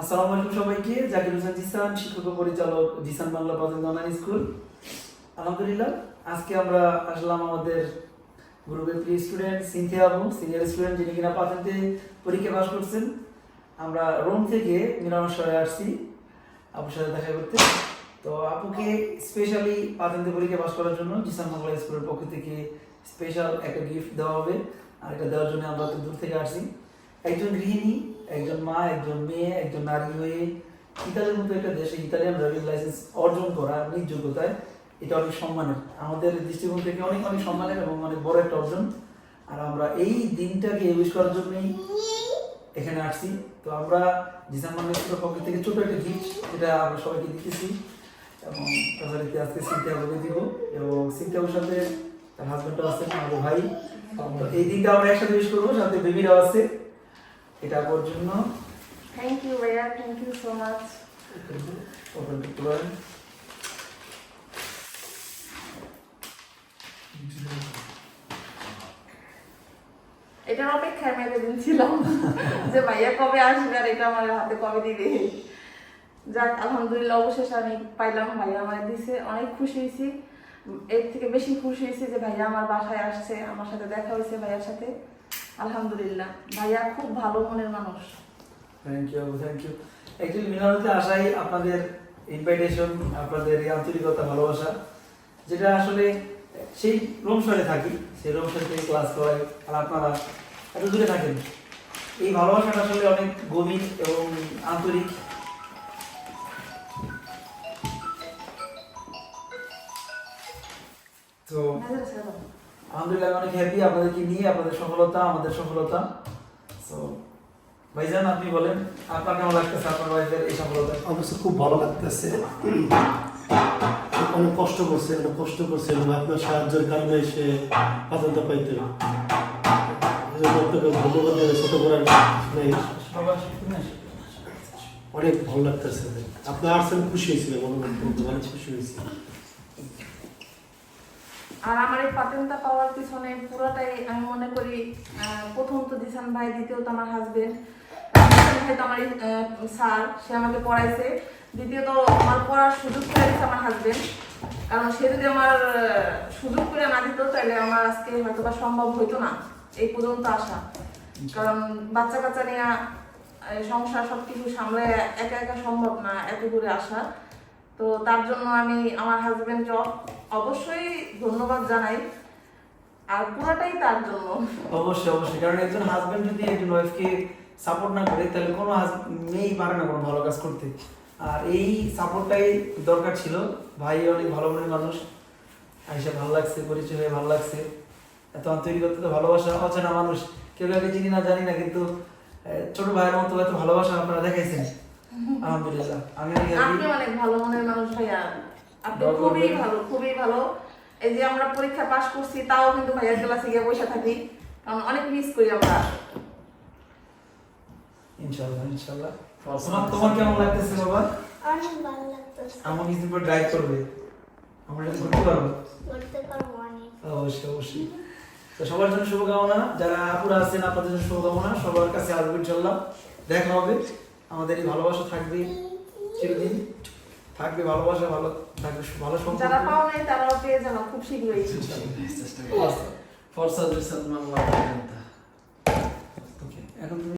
আসসালামু আলাইকুম সবাইকে। জাকির হোসেন জিসান, শিক্ষক পরিচালক জিসান বাংলা প্রাথমিক অনলাইন স্কুল। আলহামদুলিল্লাহ, আজকে আমরা আসলাম আমাদের গ্রুপের প্রিয় student Cynthia Abu senior student যিনি কিনা পাতেন্টে পরীক্ষা পাস করছেন। আমরা রোম থেকে মিরামশরে আসছি আপুর সাথে দেখা করতে। তো আপুকে স্পেশালি পাতেন্টে পরীক্ষা পাস করার জন্য জিসান বাংলা স্কুলের পক্ষ থেকে স্পেশাল একটা গিফট দেওয়া হবে। আর এটা দেওয়ার জন্য আমরা তো দূর থেকে আসছি। একজন গৃহিণী একজন মা, একজন মেয়ে, একজন নারী হয়ে ইতালির মতো একটা দেশে ইতালিয়ান ড্রাইভিং লাইসেন্স অর্জন করা নিজ যোগ্যতায় এটা অনেক সম্মানের। আমাদের দৃষ্টিকোণ থেকে অনেক অনেক সম্মানের এবং অনেক বড় একটা অর্জন। আর আমরা এই দিনটাকে ইউজ করার জন্যই এখানে আসছি। তো আমরা জিসান মান্ডের পক্ষ থেকে ছোট একটা গিফট যেটা আমরা সবাইকে দিতেছি এবং যথারীতি আজকে সিনথিয়া বলে দিব এবং সিনথিয়ার সাথে তার হাজবেন্ডও আছেন আমাদের ভাই। এই দিনটা আমরা একসাথে ইউজ করব, সাথে বেবিরাও আছে। এটা করার জন্য। থ্যাংক ইউ ভাইয়া thank you so much open করতে পারেন এটার অপেক্ষায় আমি এতদিন ছিলাম যে ভাইয়া কবে আসবে আর এটা আমার হাতে কবে দিবে? যাক আলহামদুলিল্লাহ অবশেষে আমি পাইলাম ভাইয়া আমার দিছে। অনেক খুশি হয়েছি। এর থেকে বেশি খুশি হয়েছি যে ভাইয়া আমার বাসায় আসছে আমার সাথে দেখা হয়েছে ভাইয়ার সাথে। আলহামদুলিল্লাহ। ভাইয়া খুব ভালো মনের মানুষ। Thank you thank you actually মিনারতে আসাই আপনাদের ইনভাইটেশন আপনাদের আন্তরিকতা ভালোবাসা যেটা আসলে সেই রোমসারে থাকি সেই রোমসার থেকে ক্লাস করাই আর আপনারা এত দূরে থাকেন। এই ভালোবাসাটা আসলে অনেক গভীর এবং আন্তরিক। তো। আলহামদুলিল্লাহ অনেক হ্যাপি আপনাদেরকে নিয়ে, আপনাদের সফলতা, আমাদের সফলতা। তো ভাইজান, আপনি বলেন, আপনার কেমন লাগতেছে? আপনার ওয়াইফের এই সফলতা? অবশ্য খুব ভালো লাগতেছে। অনেক কষ্ট করছে, অনেক কষ্ট করছে, এবং আপনার সাহায্যের কারণে সে পাতনটা পাইতে আপনাকে ধন্যবাদ শুনে অনেক ভালো লাগতেছে। আপনি আসছেন খুশি হয়েছিলেন অনেক খুশি হয়েছি। আর আমার এই পাতেনটা পাওয়ার পিছনে পুরোটাই আমি মনে করি প্রথম তো দিশান ভাই দ্বিতীয়ত আমার হাজবেন্ড ভাই তো আমার স্যার সে আমাকে পড়াইছে। দ্বিতীয়ত আমার পড়ার সুযোগ করে দিচ্ছে আমার হাজবেন্ড কারণ সে যদি আমার সুযোগ করে না দিত, তাহলে আমার আজকে হয়তো বা সম্ভব হইতো না এই পর্যন্ত আসা। কারণ বাচ্চা কাচ্চা নিয়ে সংসার সবকিছু সামলে একা একা সম্ভব না, এত দূরে আসা তো তার জন্য আমি আমার হাজবেন্ডকে অবশ্যই ধন্যবাদ জানাই। আর পুরোটাই তার জন্য। অবশ্যই অবশ্যই। কারণ একজন হাজবেন্ড যদি একজন ওয়াইফকে সাপোর্ট না করে, তাহলে কোনো মেয়েই পারে না কোনো ভালো কাজ করতে। আর এই সাপোর্টটাই দরকার ছিল। ভাই অনেক ভালো মনের মানুষ। আইসা ভালো লাগছে, পরিচয় হয়ে ভালো লাগছে। এত আন্তরিকতা তো ভালোবাসা, অচেনা মানুষ। কেউ কাউকে চিনি না, জানি না, কিন্তু ছোট ভাইয়ের মতো এত ভালোবাসা আপনারা দেখাইছেন। আলহামদুলিল্লাহ। আমি আপনি অনেক ভালো মনের মানুষ ভাইয়া। আপনি খুবই ভালো খুবই ভালো। এই যে আমরা পরীক্ষা পাশ করছি তাও কিন্তু ভাইয়ার ক্লাসে গিয়ে বসে থাকি। কারণ অনেক মিস করি আমরা। ইনশাল্লাহ ইনশাল্লাহ তোমার তোমার কেমন লাগতেছে বাবা? অনেক ভালো লাগতেছে। আমার কিছুদিন পর ড্রাইভ করবে। আমরা এটা পারব? করতে পারব অনেক। অবশ্যই অবশ্যই। তো সবার জন্য শুভকামনা। যারা আপুরা আছেন আপনাদের জন্য শুভকামনা। সবার কাছে আসব ইনশাল্লাহ দেখা হবে। আমাদের এই ভালোবাসা থাকবে চিরদিন। থাকবে ভালোবাসা ভালো থাকবে ভালো সম্পর্ক। যারা পাও নাই তারাও পেয়ে যাবে খুব শীঘ্রই। ফরসা ফরসা দুসান মামলা এখন তুমি